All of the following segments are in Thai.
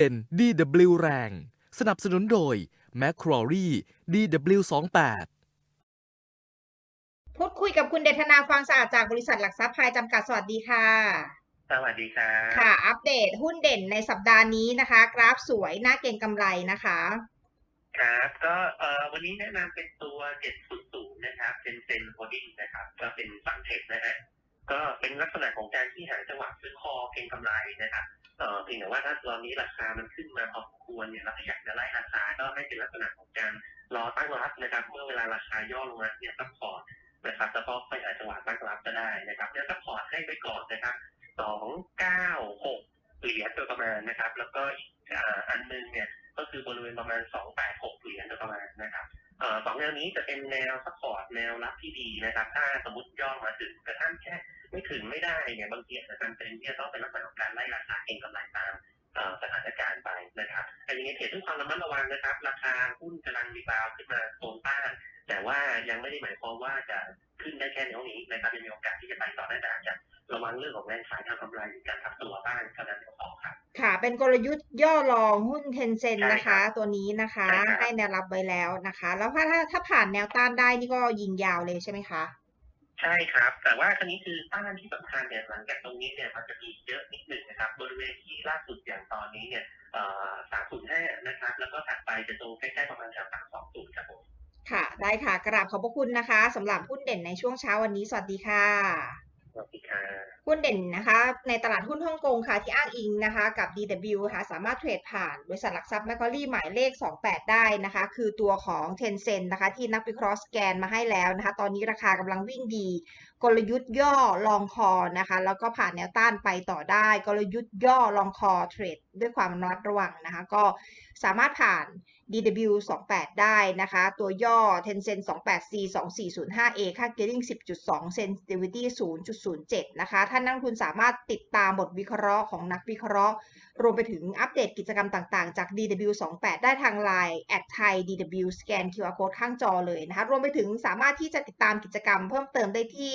เป็น DW แรง สนับสนุนโดย m c q u a r i DW28 พูดคุยกับคุณเดชนาฟางสะอาดจากบริษัทหลักทรัพย์พายจำกัดสวัสดีค่ะ สวัสดีครับ ค่ะ อัปเดตหุ้นเด่นในสัปดาห์นี้นะคะ กราฟสวยน่าเก็งกำไรนะคะ ครับก็เอ่อวันนี้แนะนำเป็นตัว 700 นะครับเป็นเซนโฮดดิ้งนะครับ ก็เป็นฝั่งเทคนะฮะก็เป็นลักษณะของการที่หาจังหวะซื้อคอเก็งกำไรนะครับ เอ่อเพียงแต่ว่าถ้าตอนนี้ราคามันขึ้นมาพอสมควรเนี่ยเราอยากจะไล่ราคาก็ให้เป็นลักษณะของการรอตั้งรับนะครับ เมื่อเวลาราคาย่อลงมาเนี่ยซัพพอร์ตนะครับแล้วก็ค่อยหาจังหวะตั้งรับก็ได้นะครับเนี่ยซัพพอร์ตให้ไปก่อนนะครับสองเก้าหกเหรียญโดยประมาณนะครับ แล้วก็อีกอันหนึงเนี่ยก็คือบริเวณประมาณสองแปดหกเหรียญโดยประมาณนะครับ สองแนวนี้จะเป็นแนวซัพพอร์ตแนวรับที่ดีนะครับ ถ้าสมมติย่อมาถึงแต่ท่านแค่ไม่ถึงไม่ได้เนี่ยบางทีอาจจะจำเป็นที่จะต้องเป็นลักษณะของการไล่ราคาเก็งกำไรตามสถานการณ์ไปนะครับแต่ยังไงเทรดด้วยความระมัดระวังนะครับ ราคาหุ้นกำลังรีบาวขึ้นมาโซนต้านแต่ว่ายังไม่ได้หมายความว่าจะขึ้นได้แค่แนวนี้นะครับยังมีโอกาสที่จะไปต่อได้แต่อาจจะระวังเรื่องของแรงขายทางกำไรหรือการทับตัวบ้างเท่านั้นก็พอครับ ค่ะเป็นกลยุทธ์ย่อรองหุ้นเทนเซ็นใช่นะครัคะบตัวนี้นะคะใช่ครับให้แนวรับไว้แล้วนะคะ แล้วถ้าถ้าถ้าผ่านแนวต้านได้นี่ก็ยิงยาวเลยใช่ไหมคะ ใช่ครับ แต่ว่าครั้นี้คือต้านที่สำคัญเนี่ยหลังจากตรงนี้เนี่ยมันจะมีเยอะนิดหนึ่งนะครับ บริเวณที่ล่าสุดอย่างตอนนี้เนี่ยสามศูนย์ห้านะครับ แล้วก็ถัดไปจะตรงใกล้ๆประมาณแถวสามสองศูนย์ครับผมค่ะ ได้ค่ะ กราบขอบพระคุณนะคะสำหรับหุ้นเด่นในช่วงเช้าวันนี้ สวัสดีค่ะสวัสดีครับ หุ้นเด่นนะคะในตลาดหุ้นฮ่องกงค่ะที่อ้างอิงนะคะกับ DW ค่ะสามารถเทรดผ่านบริษัทหลักทรัพย์แมคคอรี่หมายเลข 28 ได้นะคะคือตัวของ Tencent นะคะที่นักวิเคราะห์สแกนมาให้แล้วนะคะตอนนี้ราคากำลังวิ่งดี กลยุทธ์ย่อลองคอนะคะแล้วก็ผ่านแนวต้านไปต่อได้ กลยุทธ์ย่อลองคอเทรดด้วยความระมัดระวังนะคะก็สามารถผ่าน DW 28ได้นะคะ ตัวย่อ Tencent 28C 2405A ค่า gearing 10.2 sensitivity 0.07นะคะ ท่านนักลงทุนสามารถติดตามบทวิเคราะห์ของนักวิเคราะห์ รวมไปถึงอัปเดตกิจกรรมต่างๆ จาก DW 28 ได้ทาง Line แอดไทย DW สแกน QR code ข้างจอเลยนะคะ รวมไปถึงสามารถที่จะติดตามกิจกรรมเพิ่มเติมได้ที่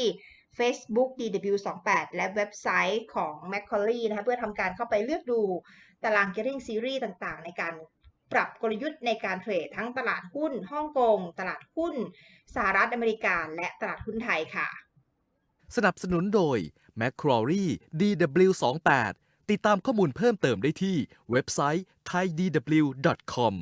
Facebook DW 28 และเว็บไซต์ของ Macquarie นะคะเพื่อทำการเข้าไปเลือกดูตาราง gearing series ต่างๆ ในการปรับกลยุทธ์ในการเทรดทั้งตลาดหุ้นฮ่องกง ตลาดหุ้นสหรัฐอเมริกา และตลาดหุ้นไทยค่ะ สนับสนุนโดย m c q u a r i DW28 ติดตามข้อมูลเพิ่มเติมได้ที่เว็บไซต์ thaidw.com